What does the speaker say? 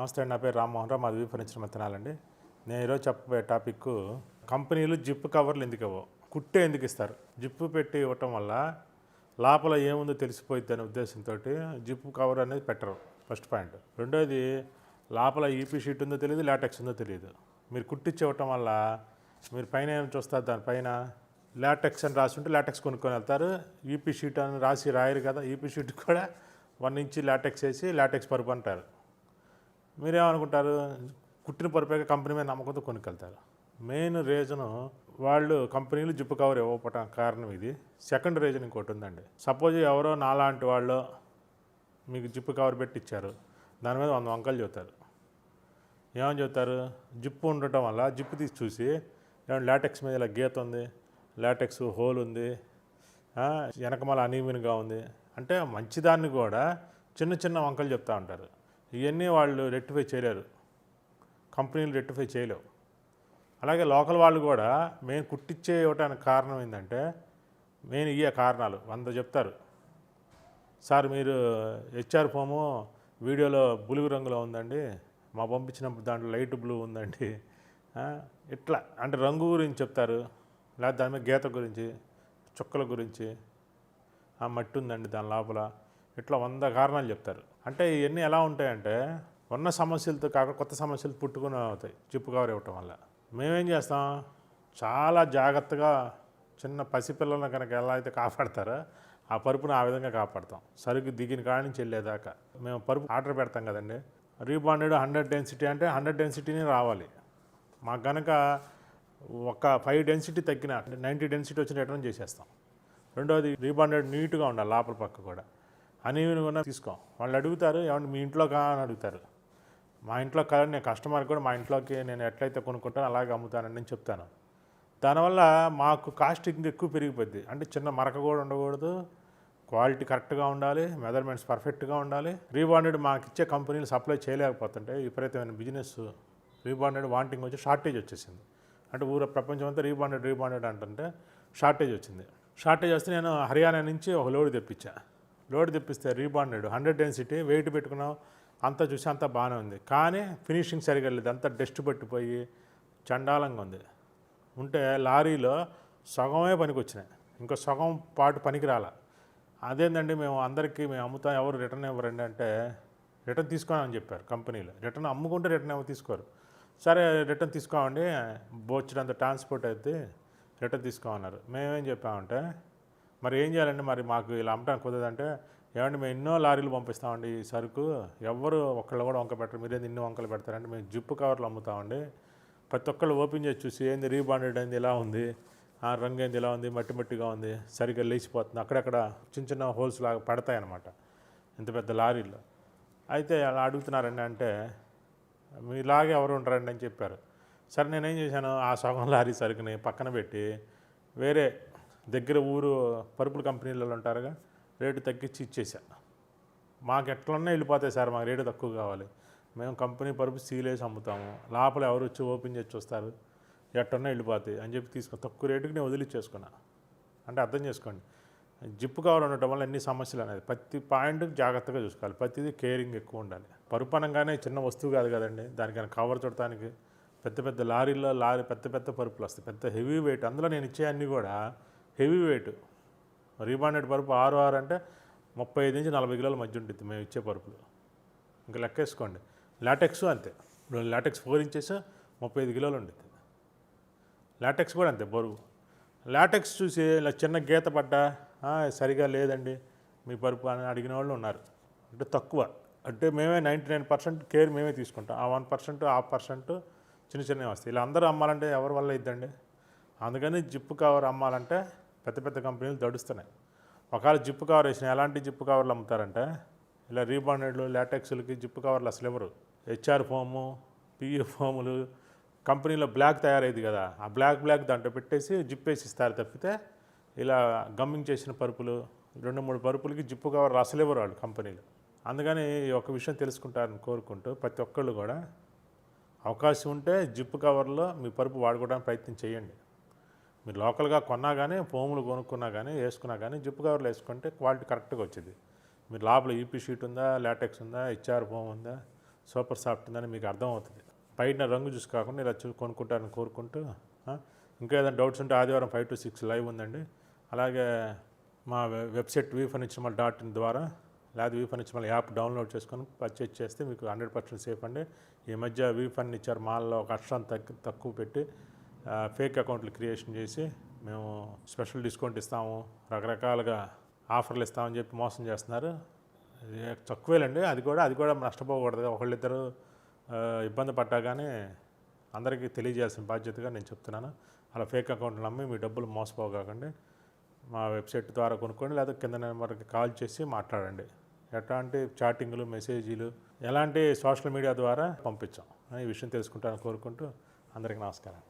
నమస్తే అండి నా పేరు రామ్మోహన్ రావు. మాది వీ ఫర్నిచర్ నేను ఈరోజు చెప్పబోయే టాపిక్ కంపెనీలు జిప్ కవర్లు ఎందుకు ఇవ్వవు? కుట్టే ఎందుకు ఇస్తారు? జిప్పు పెట్టి ఇవ్వటం వల్ల లోపల ఏముందో తెలిసిపోయింది అనే ఉద్దేశంతో జిప్పు కవర్ అనేది పెట్టరు. First point. రెండోది లోపల ఈపీ షీట్ ఉందో తెలియదు లాటెక్స్ ఉందో తెలియదు. మీరు కుట్టించి ఇవ్వటం వల్ల మీరు పైన ఏం చూస్తారు? దానిపైన లాటెక్స్ అని రాసి ఉంటే లాటెక్స్ కొనుక్కొని వెళ్తారు. ఈపీ షీట్ అని రాసి రాయరు కదా ఈపీ షీట్ కూడా వన్ ఇంచి లాటెక్స్ వేసి లాటెక్స్ పరుపు అంటారు. మీరేమనుకుంటారు? కుట్టిన పరుపేక కంపెనీ మీద నమ్మకంతో కొనుక్కెళ్తారు. మెయిన్ రీజను వాళ్ళు కంపెనీలు జిప్పు కవర్ ఇవ్వకపోవటం కారణం ఇది. సెకండ్ రీజన్ ఇంకోటి ఉందండి. సపోజ్ ఎవరో నాలాంటి వాళ్ళు మీకు జిప్పు కవర్ పెట్టి ఇచ్చారు దాని మీద వంద వంకలు చెబుతారు. ఏమని చెబుతారు? జిప్పు ఉండటం వల్ల జిప్పు తీసి చూసి ఏమన్నా లాటెక్స్ మీద ఇలా గీత ఉంది లాటెక్స్ హోల్ ఉంది వెనకమాల అనీవెన్గా ఉంది. అంటే మంచిదాన్ని కూడా చిన్న చిన్న వంకలు చెప్తా ఉంటారు. ఇవన్నీ వాళ్ళు రెక్టిఫై చేయలేరు. కంపెనీలు రెక్టిఫై చేయలేవు. అలాగే లోకల్ వాళ్ళు కూడా మేము కుట్టిచ్చే ఇవ్వటానికి కారణం ఏంటంటే మెయిన్ ఇయ్యే కారణాలు. వంద చెప్తారు. సార్ మీరు హెచ్ఆర్ ఫోము వీడియోలో బులుగు రంగులో ఉందండి. మా పంపించినప్పుడు దాంట్లో లైట్ బ్లూ ఉందండి. ఇట్లా. అంటే రంగు గురించి చెప్తారు. లేదా దాని మీద గీత గురించి చుక్కల గురించి. ఆ మట్టి ఉందండి దాని లోపల. ఇట్లా వంద కారణాలు చెప్తారు. అంటే ఇవన్నీ ఎలా ఉంటాయంటే ఉన్న సమస్యలతో కాక కొత్త సమస్యలు పుట్టుకుని అవుతాయి జిప్పు కవర్ ఇవ్వటం వల్ల. మేమేం చేస్తాం? చాలా జాగ్రత్తగా చిన్న పసిపిల్లలను కనుక ఎలా అయితే కాపాడతారో ఆ పరుపును ఆ విధంగా కాపాడతాం. సరుకు దిగిన కాడి నుంచి వెళ్ళేదాకా. మేము పరుపు ఆర్డర్ పెడతాం కదండి. రీబాండెడ్ హండ్రెడ్ డెన్సిటీ అంటే హండ్రెడ్ డెన్సిటీనే రావాలి. మాకు కనుక ఒక ఫైవ్ డెన్సిటీ తగ్గిన నైంటీ డెన్సిటీ వచ్చిన రిటర్న్ చేసేస్తాం. రెండవది రీబాండెడ్ నీట్గా ఉండాలి లోపల పక్క కూడా. అనీవెన్ కూడా తీసుకోం. వాళ్ళు అడుగుతారు ఏమంటే మీ ఇంట్లో కా అని అడుగుతారు. మా ఇంట్లో కాదు నేను కస్టమర్ కూడా మా ఇంట్లోకి నేను ఎట్లయితే కొనుక్కుంటానో అలాగే అమ్ముతానని నేను చెప్తాను. దానివల్ల మాకు కాస్ట్ ఇంకా ఎక్కువ పెరిగిపోద్ది. అంటే చిన్న మరక కూడా ఉండకూడదు. క్వాలిటీ కరెక్ట్గా ఉండాలి మెజర్మెంట్స్ పర్ఫెక్ట్గా ఉండాలి. రీబాండెడ్ మాకు ఇచ్చే కంపెనీలు సప్లై చేయలేకపోతుంటే విపరీతమైన బిజినెస్ రీబాండెడ్ వాంటింగ్ వచ్చి షార్టేజ్ వచ్చేసింది. అంటే ఊర ప్రపంచం అంతా రీబాండెడ్ రీబాండెడ్ అంటుంటే షార్టేజ్ వచ్చింది. షార్టేజ్ వస్తే నేను హర్యానా నుంచి ఒక లోడ్ తెప్పించాను లోడ్ తెప్పిస్తే రీబాండెడ్ హండ్రెడ్ డెన్సిటీ వెయిట్ పెట్టుకున్నాం అంతా చూసి అంతా బాగానే ఉంది. కానీ ఫినిషింగ్ సరిగా లేదు. అంతా డస్ట్ పట్టిపోయి చండాలంగా ఉంది. ఉంటే లారీలో సగమే పనికి వచ్చినాయి ఇంకో సగం పాటు పనికి రాల. అదేందండి మేము అందరికీ మేము అమ్ముతాం. ఎవరు రిటర్న్ ఇవ్వరండి అంటే రిటర్న్ తీసుకోమని చెప్పారు కంపెనీలో. రిటర్న్ అమ్ముకుంటే రిటర్న్ ఏమో తీసుకోరు. సరే రిటర్న్ తీసుకోమండి. బోచ్చినంత ట్రాన్స్పోర్ట్ అయితే రిటర్న్ తీసుకోమన్నారు. మేమేం చెప్పామంటే మరి ఏం చేయాలండి మరి మాకు ఇలా అమ్మటానికి కుదరదంటే ఏమండి మేము ఎన్నో లారీలు పంపిస్తామండి ఈ సరుకు. ఎవరు ఒక్కళ్ళు కూడా వంక పెట్టరు. మీరేది ఎన్నో వంకలు పెడతారంటే మేము జిప్పు కవర్లు అమ్ముతామండి. ప్రతి ఒక్కళ్ళు ఓపెన్ చేసి చూసి ఏంది రీబాండెడ్ అయింది ఇలా ఉంది. ఆ రంగు ఏంది ఇలా ఉంది మట్టి మట్టిగా ఉంది. సరిగ్గా లేచిపోతుంది. అక్కడక్కడ చిన్న చిన్న హోల్స్ లాగా పడతాయి అన్నమాట ఇంత పెద్ద లారీల్లో అయితే అలా అడుగుతున్నారండి అంటే మీలాగే ఎవరు ఉంటారండి అని చెప్పారు. సరే నేనేం చేశాను? ఆ సగం లారీ సరుకుని పక్కన పెట్టి వేరే దగ్గర ఊరు పరుపుల కంపెనీలలో ఉంటారుగా రేటు తగ్గించి ఇచ్చేసా. మాకు ఎట్లన్నా వెళ్ళిపోతాయి సార్ మాకు రేటు తక్కువ కావాలి. మేము కంపెనీ పరుపు సీలేసి అమ్ముతాము. లోపల ఎవరు వచ్చి ఓపెన్ చేసి చూస్తారు ఎట్టన్నా వెళ్ళిపోతాయి అని చెప్పి తీసుకో తక్కువ రేటుకి నేను వదిలిచ్చేసుకున్నా అంటే అర్థం చేసుకోండి. జిప్పు కవర్ ఉండటం వల్ల ఎన్ని సమస్యలు అనేది ప్రతి పాయింట్ జాగ్రత్తగా చూసుకోవాలి. ప్రతిదీ కేరింగ్ ఎక్కువ ఉండాలి. పరుపు అనగానే చిన్న వస్తువు కాదు కదండి దానికైనా కవర్ చూడటానికి పెద్ద పెద్ద లారీల్లో లారీ పెద్ద పెద్ద పరుపులు వస్తాయి. పెద్ద హెవీ వెయిట్ అందులో నేను ఇచ్చే అన్నీ కూడా హెవీ వెయిట్. రీబాండెడ్ పరుపు ఆరు ఆరు అంటే ముప్పై ఐదు నుంచి నలభై కిలోల మధ్య ఉంటుంది మేము ఇచ్చే పరుపులు. ఇంకా లెక్కేసుకోండి. లాటెక్స్ అంతే. ఇప్పుడు లాటెక్స్ ఫోర్ ఇంచెస్ ముప్పై ఐదు కిలోలు ఉంటుంది లాటెక్స్ కూడా అంతే బరువు. లాటెక్స్ చూసి ఇలా చిన్న గీత పడ్డా సరిగా లేదండి మీ పరుపు అని అడిగిన వాళ్ళు ఉన్నారు. అంటే తక్కువ. అంటే మేమే నైంటీ నైన్ పర్సెంట్ కేర్ మేమే తీసుకుంటాం. ఆ వన్ పర్సెంట్ ఆ పర్సెంట్ చిన్న చిన్నవి వస్తాయి. ఇలా అందరూ అమ్మాలంటే ఎవరి వల్ల ఇద్దండి అందుకని జిప్పు కవర్ అమ్మాలంటే పెద్ద పెద్ద కంపెనీలు దడుస్తున్నాయి. ఒకవేళ జిప్పు కవర్ వేసిన ఎలాంటి జిప్పు కవర్లు అమ్ముతారంటే? ఇలా రీబాండెడ్లు లాటెక్స్లకి జిప్పు కవర్లు అసలు ఎవరు? హెచ్ఆర్ ఫోము పిఏ ఫోములు కంపెనీలో బ్లాక్ తయారైంది కదా ఆ బ్లాక్ బ్లాక్ దాంట్లో పెట్టేసి జిప్ వేసి ఇస్తారు తప్పితే ఇలా గమ్మింగ్ చేసిన పరుపులు రెండు మూడు పరుపులకి జిప్పు కవర్ అసలు ఎవరు వాళ్ళు కంపెనీలు? అందుకని ఒక విషయం తెలుసుకుంటారని కోరుకుంటూ ప్రతి ఒక్కళ్ళు కూడా అవకాశం ఉంటే జిప్పు కవర్లో మీ పరుపు వాడుకోవడానికి ప్రయత్నం చేయండి. మీరు లోకల్గా కొన్నా కానీ ఫోములు కొనుక్కున్నా కానీ వేసుకున్నా కానీ జిప్పు కవర్లు వేసుకుంటే క్వాలిటీ కరెక్ట్గా వచ్చింది. మీరు లోపల ఈపీ షీట్ ఉందా లాటెక్స్ ఉందా హెచ్ఆర్ ఫోమ్ ఉందా సూపర్ సాఫ్ట్ ఉందని మీకు అర్థమవుతుంది. పైన రంగు చూసి కాకుండా ఇలా చూ కొనుక్కుంటారని కోరుకుంటూ ఇంకా ఏదైనా డౌట్స్ ఉంటే ఆదివారం ఫైవ్ టు సిక్స్ లైవ్ ఉందండి. అలాగే మా website V furniture dot in ద్వారా లేదా వీ ఫర్నిచర్ యాప్ డౌన్లోడ్ చేసుకొని పర్చేజ్ చేస్తే మీకు హండ్రెడ్ పర్సెంట్ సేఫ్ అండి. ఈ మధ్య వీ ఫర్నిచర్ మాల్లో ఒక అక్షరం తగ్గు తక్కువ పెట్టి ఫేక్ అకౌంట్లు క్రియేషన్ చేసి మేము స్పెషల్ డిస్కౌంట్ ఇస్తాము రకరకాలుగా ఆఫర్లు ఇస్తామని చెప్పి మోసం చేస్తున్నారు. తక్కువేలండి అది కూడా అది కూడా నష్టపోకూడదు. ఒకళ్ళిద్దరు ఇబ్బంది పడ్డా కానీ అందరికీ తెలియజేయాల్సిన బాధ్యతగా నేను చెప్తున్నాను. అలా ఫేక్ అకౌంట్లు నమ్మి మీ డబ్బులు మోసపోకండి మా వెబ్సైట్ ద్వారా కొనుక్కోండి లేదా కింద నెంబర్కి కాల్ చేసి మాట్లాడండి. ఎట్లాంటి చాటింగ్లు మెసేజీలు ఎలాంటి సోషల్ మీడియా ద్వారా పంపించాం. ఈ విషయం తెలుసుకుంటాను కోరుకుంటూ అందరికీ నమస్కారం.